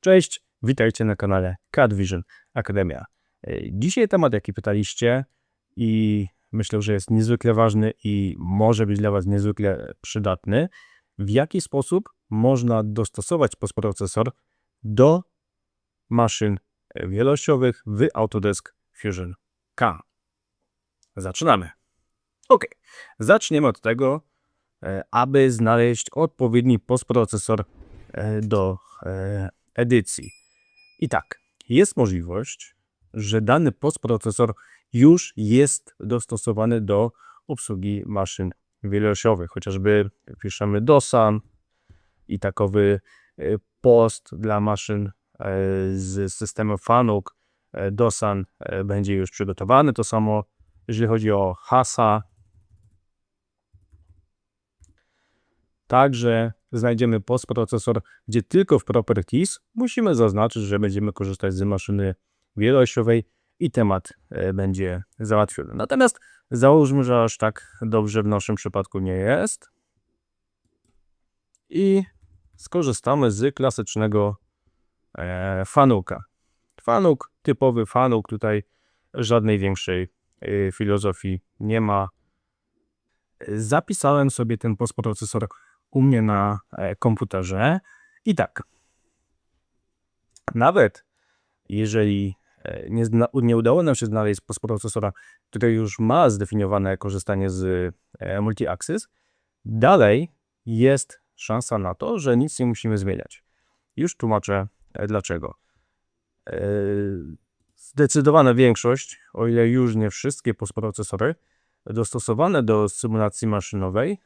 Cześć, witajcie na kanale CADVision Akademia. E, Dzisiaj temat, jaki pytaliście i myślę, że jest niezwykle ważny i może być dla Was niezwykle przydatny. W jaki sposób można dostosować postprocesor do maszyn wielościowych w Autodesk Fusion K. Zaczynamy. Ok, zaczniemy od tego, e, aby znaleźć odpowiedni postprocesor e, do edycji. I tak, jest możliwość, że dany postprocesor już jest dostosowany do obsługi maszyn wielościowych. Chociażby piszemy DOSAN i takowy e, post dla maszyn e, z systemem FANUC e, DOSAN będzie już przygotowany. To samo jeżeli chodzi o HASA. Także znajdziemy postprocesor, gdzie tylko w Properties musimy zaznaczyć, że będziemy korzystać z maszyny wielościowej i temat e, będzie załatwiony. Natomiast załóżmy, że aż tak dobrze w naszym przypadku nie jest i skorzystamy z klasycznego e, fanuka. Fanuk, typowy fanuk, tutaj żadnej większej e, filozofii nie ma. Zapisałem sobie ten postprocesor u mnie na e, komputerze i tak. Nawet jeżeli e, nie, nie udało nam się znaleźć postprocesora, który już ma zdefiniowane korzystanie z e, multi-axis, dalej jest szansa na to, że nic nie musimy zmieniać. Już tłumaczę dlaczego. Zdecydowana większość, o ile już nie wszystkie postprocesory dostosowane do symulacji maszynowej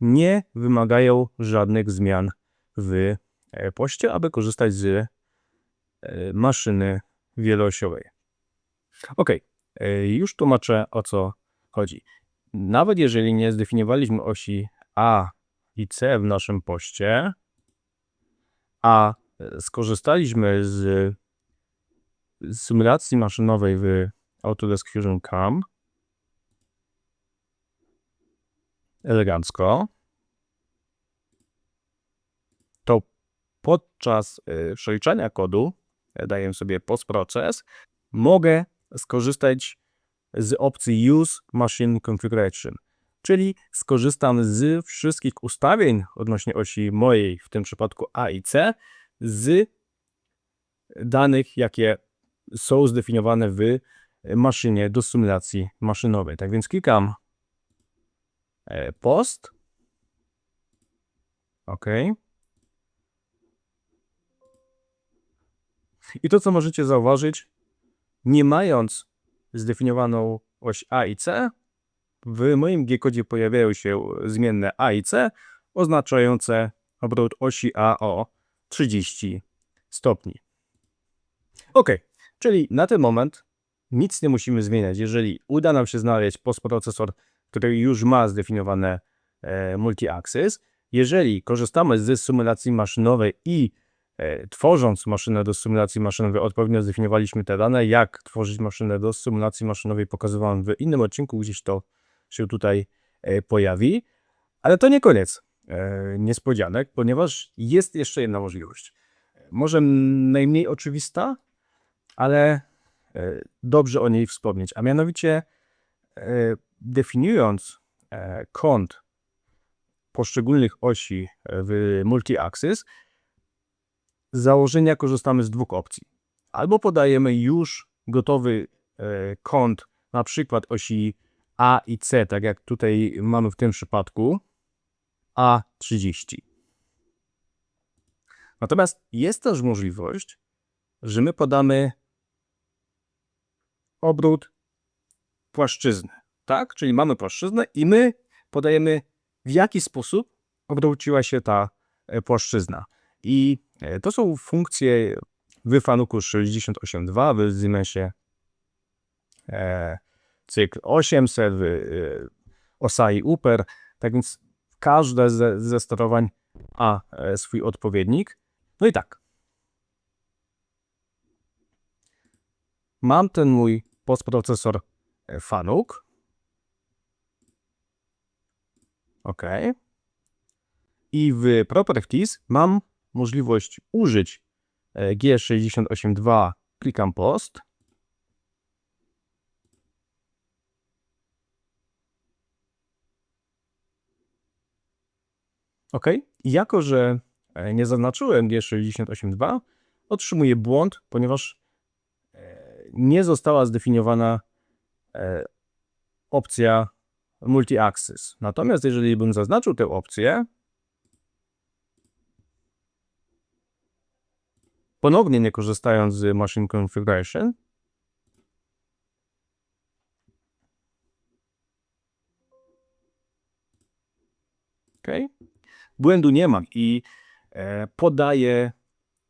nie wymagają żadnych zmian w e, poście, aby korzystać z e, maszyny wieloosiowej. Ok, e, już tłumaczę o co chodzi. Nawet jeżeli nie zdefiniowaliśmy osi A i C w naszym poście, a skorzystaliśmy z symulacji maszynowej w Autodesk Fusion CAM, elegancko, to podczas y, przeliczania kodu, e, daję sobie postproces, mogę skorzystać z opcji Use Machine Configuration, czyli skorzystam z wszystkich ustawień odnośnie osi mojej, w tym przypadku A i C, z danych, jakie są zdefiniowane w maszynie do symulacji maszynowej. Tak więc klikam e, post. OK. I to, co możecie zauważyć, nie mając zdefiniowaną oś A i C, w moim G-kodzie pojawiają się zmienne A i C, oznaczające obrót osi A o 30 stopni. OK, czyli na ten moment nic nie musimy zmieniać. Jeżeli uda nam się znaleźć postprocesor, który już ma zdefiniowane e, multi-axis, jeżeli korzystamy z symulacji maszynowej i e, tworząc maszynę do symulacji maszynowej odpowiednio zdefiniowaliśmy te dane, jak tworzyć maszynę do symulacji maszynowej pokazywałem w innym odcinku, gdzieś to się tutaj e, pojawi, ale to nie koniec niespodzianek, ponieważ jest jeszcze jedna możliwość. Może najmniej oczywista, ale dobrze o niej wspomnieć, a mianowicie definiując e, kąt poszczególnych osi w multi-axis, z założenia korzystamy z dwóch opcji. Albo podajemy już gotowy kąt, na przykład osi A i C, tak jak tutaj mamy w tym przypadku, A30. Natomiast jest też możliwość, że my podamy obrót płaszczyzny, tak? Czyli mamy płaszczyznę i my podajemy w jaki sposób obróciła się ta e, płaszczyzna. I e, to są funkcje w Fanuku 68.2, w Siemensie e, cykl 800, w e, Osai Upper, tak więc każde ze, ze sterowań ma e, swój odpowiednik. No i tak. Mam ten mój postprocesor Fanuc. OK. I w Properties mam możliwość użyć e, G68.2 klikam post. OK. Jako, że e, nie zaznaczyłem G68.2, otrzymuję błąd, ponieważ e, nie została zdefiniowana opcja multi-axis. Natomiast jeżeli bym zaznaczył tę opcję, ponownie nie korzystając z Machine Configuration, OK, błędu nie mam i e, podaję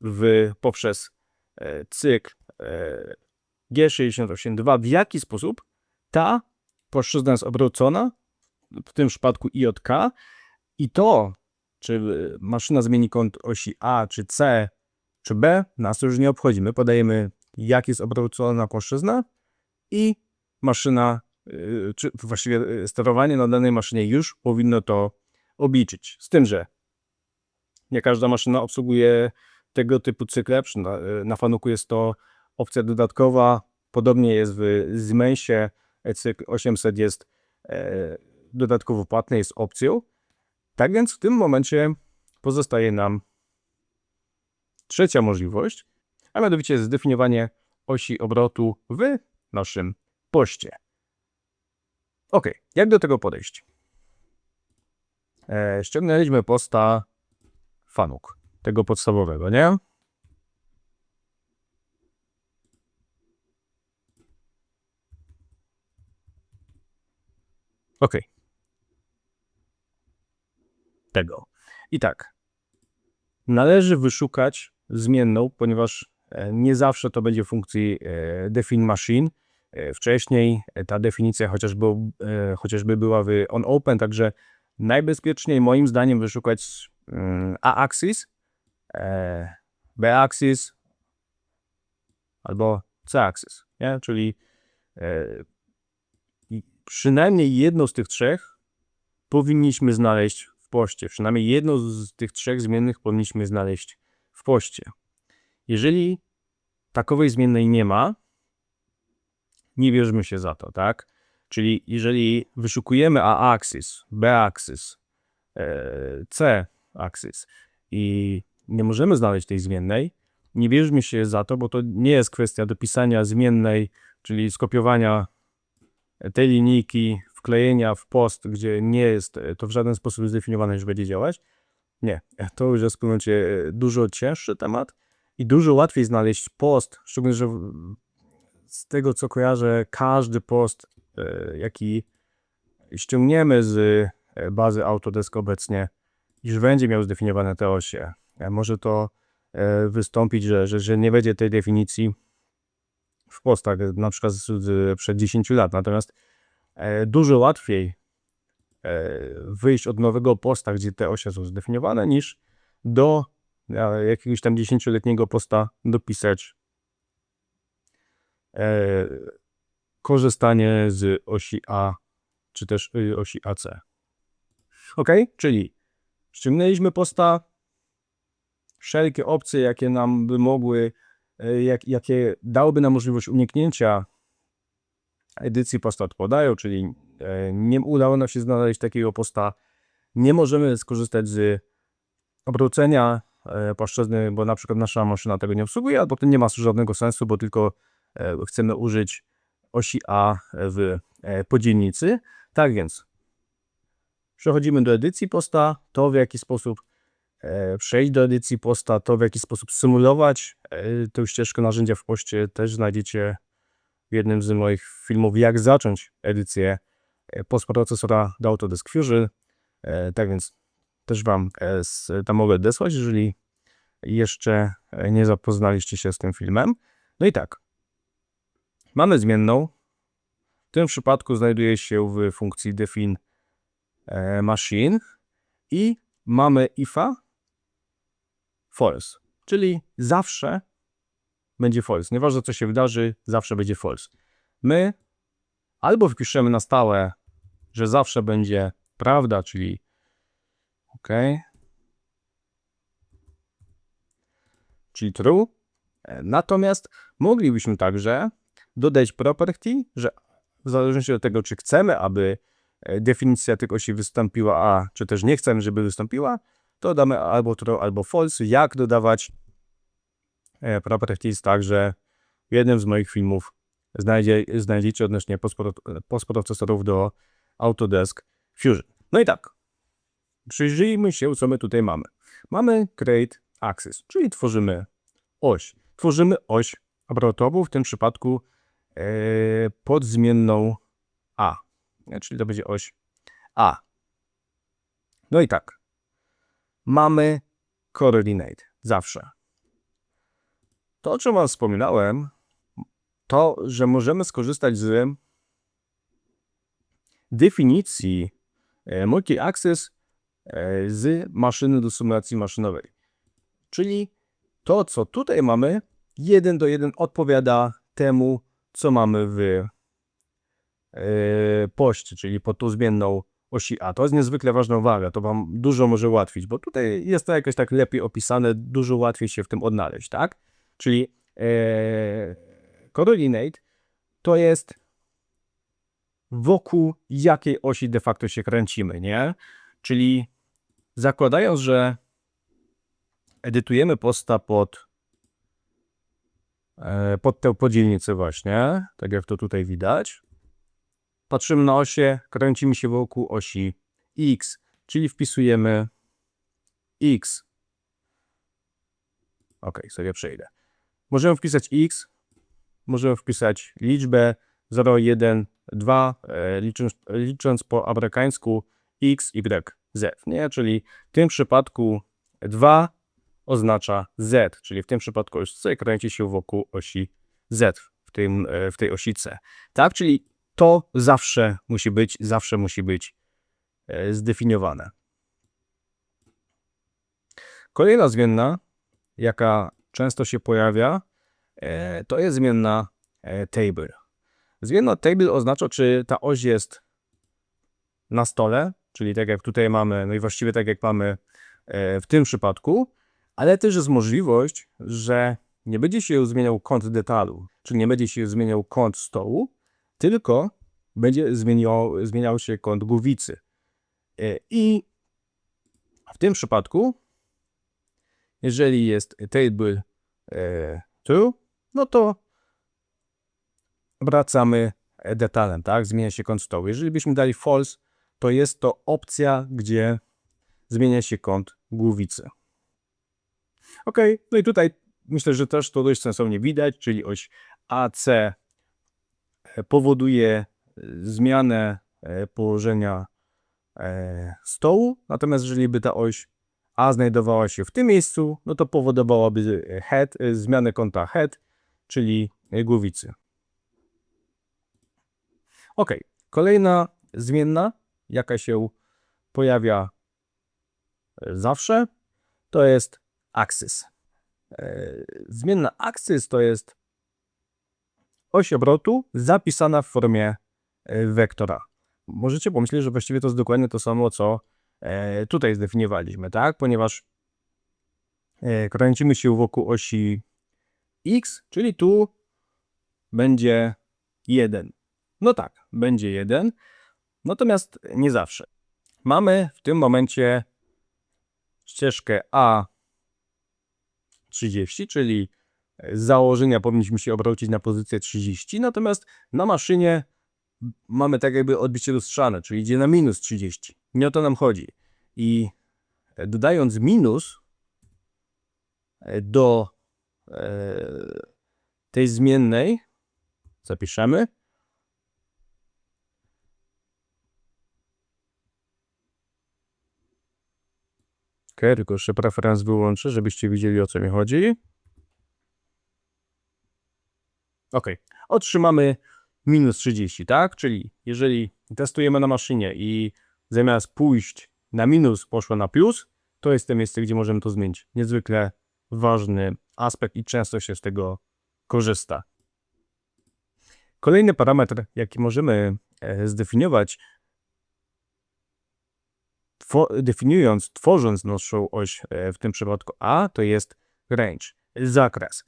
w, poprzez e, cykl e, G68.2 w jaki sposób ta płaszczyzna jest obrócona, w tym przypadku I od K i to, czy maszyna zmieni kąt osi A, czy C, czy B, nas już nie obchodzi. My podajemy, jak jest obrócona płaszczyzna i maszyna, y, czy właściwie y, sterowanie na danej maszynie już powinno to obliczyć. Z tym, że nie każda maszyna obsługuje tego typu cykle. Na, na Fanuku jest to opcja dodatkowa. Podobnie jest w Zmensie. Cykl 800 jest e, dodatkowo płatny, jest opcją. Tak więc w tym momencie pozostaje nam trzecia możliwość, a mianowicie zdefiniowanie osi obrotu w naszym poście. Ok, jak do tego podejść? E, ściągnęliśmy posta Fanuk, tego podstawowego, nie? Ok. Tego. I tak. Należy wyszukać zmienną, ponieważ e, nie zawsze to będzie funkcji e, define machine. E, wcześniej ta definicja chociażby, chociażby była w on open, także najbezpieczniej moim zdaniem wyszukać mm, A-axis, B-axis albo C-axis, nie? czyli przynajmniej jedno z tych trzech powinniśmy znaleźć w poście. Przynajmniej jedno z tych trzech zmiennych powinniśmy znaleźć w poście. Jeżeli takowej zmiennej nie ma, nie bierzmy się za to, tak? Czyli jeżeli wyszukujemy A-axis, B-axis, e, C-axis i nie możemy znaleźć tej zmiennej, nie bierzmy się za to, bo to nie jest kwestia dopisania zmiennej, czyli skopiowania tej linijki, wklejenia w post, gdzie nie jest to w żaden sposób zdefiniowane, że będzie działać. Nie, to już jest w pewnym dużo cięższy temat i dużo łatwiej znaleźć post, szczególnie, że z tego co kojarzę, każdy post, e, jaki ściągniemy z e, bazy Autodesk obecnie, już będzie miał zdefiniowane te osie. E, może to wystąpić, że, że, że nie będzie tej definicji w postach, na przykład z, przed 10 lat. Natomiast dużo łatwiej wyjść od nowego posta, gdzie te osie są zdefiniowane, niż do jakiegoś tam 10-letniego posta dopisać korzystanie z osi A, czy też y, osi AC. Ok, czyli ściągnęliśmy posta, wszelkie opcje, jakie nam by mogły, e, jak, jakie dałyby nam możliwość uniknięcia edycji posta odpadają, czyli e, nie udało nam się znaleźć takiego posta, nie możemy skorzystać z obrócenia e, płaszczyzny, bo na przykład nasza maszyna tego nie obsługuje, albo to nie ma żadnego sensu, bo tylko chcemy użyć osi A w podzielnicy. Tak więc przechodzimy do edycji posta, to w jaki sposób przejść do edycji posta, to w jaki sposób symulować tę ścieżkę narzędzia w poście też znajdziecie w jednym z moich filmów, jak zacząć edycję postprocesora do Autodesk Fusion. Tak więc też Wam tam mogę desłać, jeżeli jeszcze nie zapoznaliście się z tym filmem. No i tak, mamy zmienną. W tym przypadku znajduje się w funkcji define machine i mamy ifa false, czyli zawsze będzie false. Nieważne co się wydarzy, zawsze będzie false. My albo wpiszemy na stałe, że zawsze będzie prawda, czyli ok, czyli true, Natomiast moglibyśmy także dodać property, że w zależności od tego, czy chcemy, aby definicja tych osi wystąpiła, a czy też nie chcemy, żeby wystąpiła, to damy albo true, albo false. Jak dodawać e, properties także w jednym z moich filmów znajdzie, znajdziecie odnośnie postpro- postprocesorów do Autodesk Fusion. No i tak, przyjrzyjmy się, co my tutaj mamy. Mamy create axis, czyli tworzymy oś. Tworzymy oś obrotową, w tym przypadku e, podzmienną A, E, czyli to będzie oś A. No i tak, mamy coordinate, zawsze. To, o czym wam wspominałem, to, że możemy skorzystać z definicji e, multi-axis e, z maszyny do symulacji maszynowej. Czyli to, co tutaj mamy, jeden do jeden odpowiada temu, co mamy w e, poście, czyli pod tą zmienną osi A. To jest niezwykle ważna uwaga, to Wam dużo może ułatwić, bo tutaj jest to jakoś tak lepiej opisane, dużo łatwiej się w tym odnaleźć, tak? Czyli e, to jest wokół jakiej osi de facto się kręcimy, nie? Czyli zakładając, że edytujemy posta pod, e, pod tę podzielnicę właśnie, tak jak to tutaj widać, patrzymy na osie, kręcimy się wokół osi x, czyli wpisujemy x. Ok, sobie przejdę. Możemy wpisać x, możemy wpisać liczbę 0, 1, 2, e, licząc, licząc po amerykańsku x, y, z, nie? Czyli w tym przypadku 2 oznacza z, czyli w tym przypadku oś c kręci się wokół osi z, w, tym, e, w tej osi c. Tak, czyli to zawsze musi być, zawsze musi być e, zdefiniowane. Kolejna zmienna, jaka często się pojawia, e, to jest zmienna e, table. Zmienna table oznacza, czy ta oś jest na stole, czyli tak jak tutaj mamy, no i właściwie tak jak mamy w tym przypadku, ale też jest możliwość, że nie będzie się zmieniał kąt detalu, czyli nie będzie się zmieniał kąt stołu, tylko będzie zmieniał, się kąt głowicy. E, I w tym przypadku, jeżeli jest table true, no to wracamy detalem, tak? Zmienia się kąt stołu. Jeżeli byśmy dali false, to jest to opcja, gdzie zmienia się kąt głowicy. Ok, no i tutaj myślę, że też to dość sensownie widać, czyli oś AC powoduje e, zmianę e, położenia e, stołu, natomiast jeżeli by ta oś A znajdowała się w tym miejscu, no to powodowałaby head, zmianę kąta head, czyli głowicy. Ok, kolejna zmienna, jaka się pojawia zawsze, to jest axis. Zmienna axis to jest oś obrotu zapisana w formie e, wektora. Możecie pomyśleć, że właściwie to jest dokładnie to samo, co e, tutaj zdefiniowaliśmy, tak? Ponieważ e, kręcimy się wokół osi x, czyli tu będzie 1. No tak, będzie 1, natomiast nie zawsze. Mamy w tym momencie ścieżkę A30, czyli z założenia powinniśmy się obrócić na pozycję 30, natomiast na maszynie mamy tak jakby odbicie lustrzane, czyli idzie na minus 30. Nie o to nam chodzi. I dodając minus do e, tej zmiennej, zapiszemy, Ok, tylko jeszcze preferenc wyłączę, żebyście widzieli o co mi chodzi. Ok, otrzymamy minus 30, tak? Czyli jeżeli testujemy na maszynie i zamiast pójść na minus poszło na plus, to jest to miejsce, gdzie możemy to zmienić. Niezwykle ważny aspekt i często się z tego korzysta. Kolejny parametr, jaki możemy e, zdefiniować, definiując, tworząc naszą oś, e, w tym przypadku A, to jest range, zakres.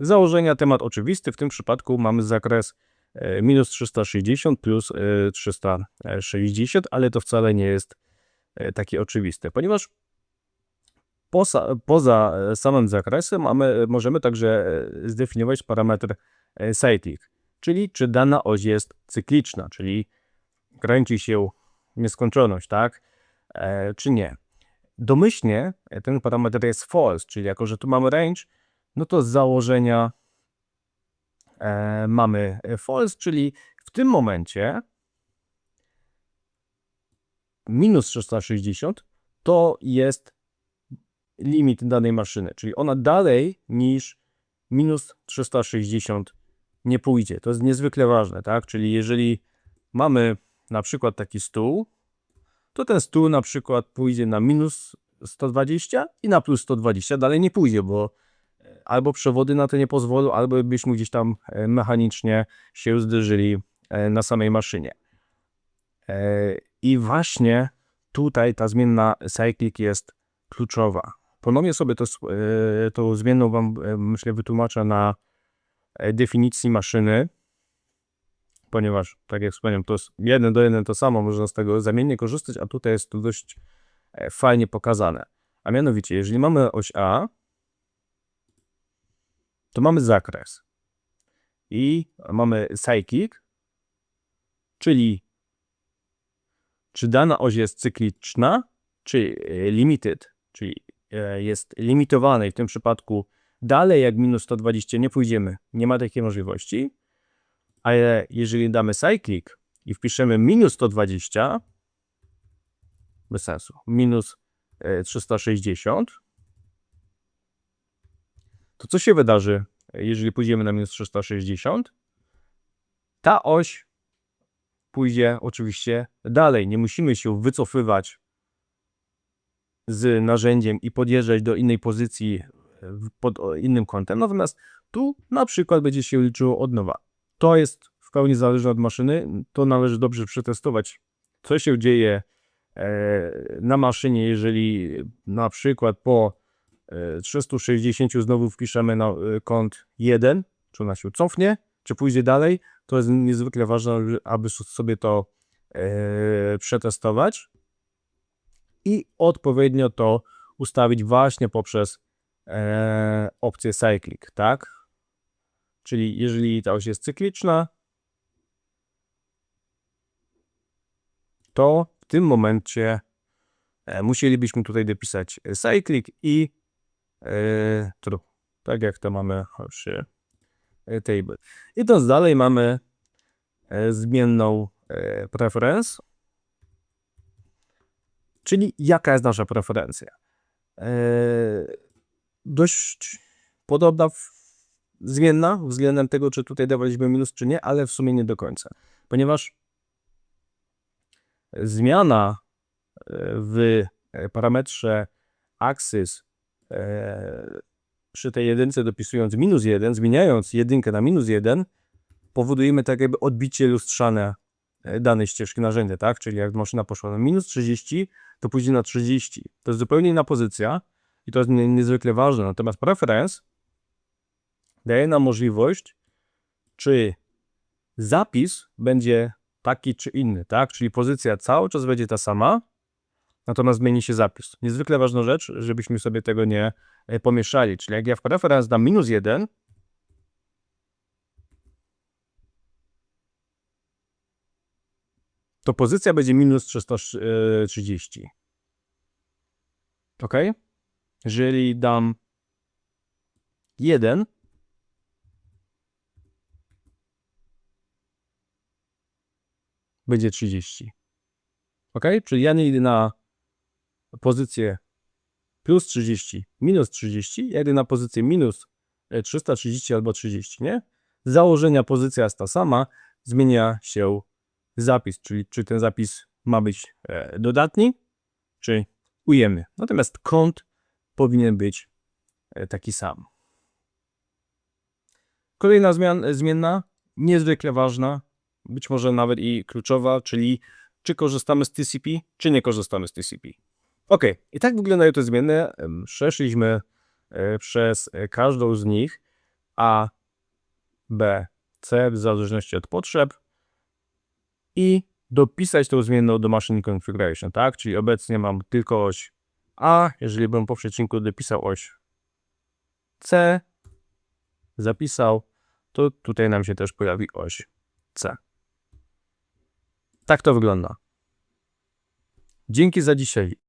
Założenia temat oczywisty, w tym przypadku mamy zakres e, minus 360 plus e, 360, ale to wcale nie jest e, takie oczywiste, ponieważ poza, poza e, samym zakresem mamy, możemy także e, zdefiniować parametr e, cyclic, czyli czy dana oś jest cykliczna, czyli kręci się nieskończoność, tak, e, czy nie. Domyślnie e, ten parametr jest false, czyli jako, że tu mamy range, no to z założenia e, mamy false, czyli w tym momencie minus 360 to jest limit danej maszyny, czyli ona dalej niż minus 360 nie pójdzie. To jest niezwykle ważne, tak? Czyli jeżeli mamy na przykład taki stół, to ten stół na przykład pójdzie na minus 120 i na plus 120 dalej nie pójdzie, bo albo przewody na to nie pozwolą, albo byśmy gdzieś tam e, mechanicznie się zderzyli e, na samej maszynie. E, I właśnie tutaj ta zmienna cyclic jest kluczowa. Ponownie sobie to, tą zmienną Wam, myślę, wytłumaczę na definicji maszyny, ponieważ, tak jak wspomniałem, to jest jeden do jeden to samo, można z tego zamiennie korzystać, a tutaj jest to dość fajnie pokazane. A mianowicie, jeżeli mamy oś A, to mamy zakres. I mamy cyclic, czyli czy dana oś jest cykliczna, czy e, limited, czyli e, jest limitowana i w tym przypadku dalej jak minus 120 nie pójdziemy, nie ma takiej możliwości, ale jeżeli damy cyclic i wpiszemy minus 120, bez sensu, minus e, 360, to co się wydarzy, jeżeli pójdziemy na minus 360? Ta oś pójdzie oczywiście dalej. Nie musimy się wycofywać z narzędziem i podjeżdżać do innej pozycji e, pod innym kątem. Natomiast tu na przykład będzie się liczyło od nowa. To jest w pełni zależne od maszyny. To należy dobrze przetestować, co się dzieje e, na maszynie, jeżeli na przykład po 360 znowu wpiszemy na e, kąt 1, czy ona się cofnie, czy pójdzie dalej. To jest niezwykle ważne, aby sobie to e, przetestować i odpowiednio to ustawić właśnie poprzez e, opcję cyclic, tak? Czyli jeżeli ta oś jest cykliczna, to w tym momencie e, musielibyśmy tutaj dopisać cyclic i e, true, tak jak to mamy przy e, table. Idąc dalej mamy e, zmienną e, preference, czyli jaka jest nasza preferencja. Dość podobna, zmienna względem tego, czy tutaj dawaliśmy minus, czy nie, ale w sumie nie do końca, ponieważ zmiana w parametrze axis przy tej jedynce dopisując minus 1, zmieniając jedynkę na minus 1, powodujemy tak jakby odbicie lustrzane e, danej ścieżki narzędzia, tak? Czyli jak maszyna poszła na minus 30, to pójdzie na 30. To jest zupełnie inna pozycja i to jest nie- niezwykle ważne. Natomiast preference daje nam możliwość, czy zapis będzie taki czy inny, tak? Czyli pozycja cały czas będzie ta sama, natomiast zmieni się zapis. Niezwykle ważna rzecz, żebyśmy sobie tego nie e, pomieszali. Czyli jak ja w preference dam minus 1, to pozycja będzie minus 330. Ok? Jeżeli dam 1, będzie 30. Ok? Czyli ja nie idę na pozycję plus 30, minus 30, ja na pozycję minus e, 330 albo 30, nie? Z założenia pozycja jest ta sama, zmienia się zapis, czyli czy ten zapis ma być e, dodatni, czy ujemny. Natomiast kąt powinien być e, taki sam. Kolejna zmian, zmienna, niezwykle ważna, być może nawet i kluczowa, czyli czy korzystamy z TCP, czy nie korzystamy z TCP. Ok, i tak wyglądają te zmienne. Przeszliśmy e, przez e, każdą z nich. A, B, C w zależności od potrzeb i dopisać tą zmienną do machine configuration, tak? Czyli obecnie mam tylko oś A, jeżeli bym po przecinku dopisał oś C, zapisał, to tutaj nam się też pojawi oś C. Tak to wygląda. Dzięki za dzisiaj.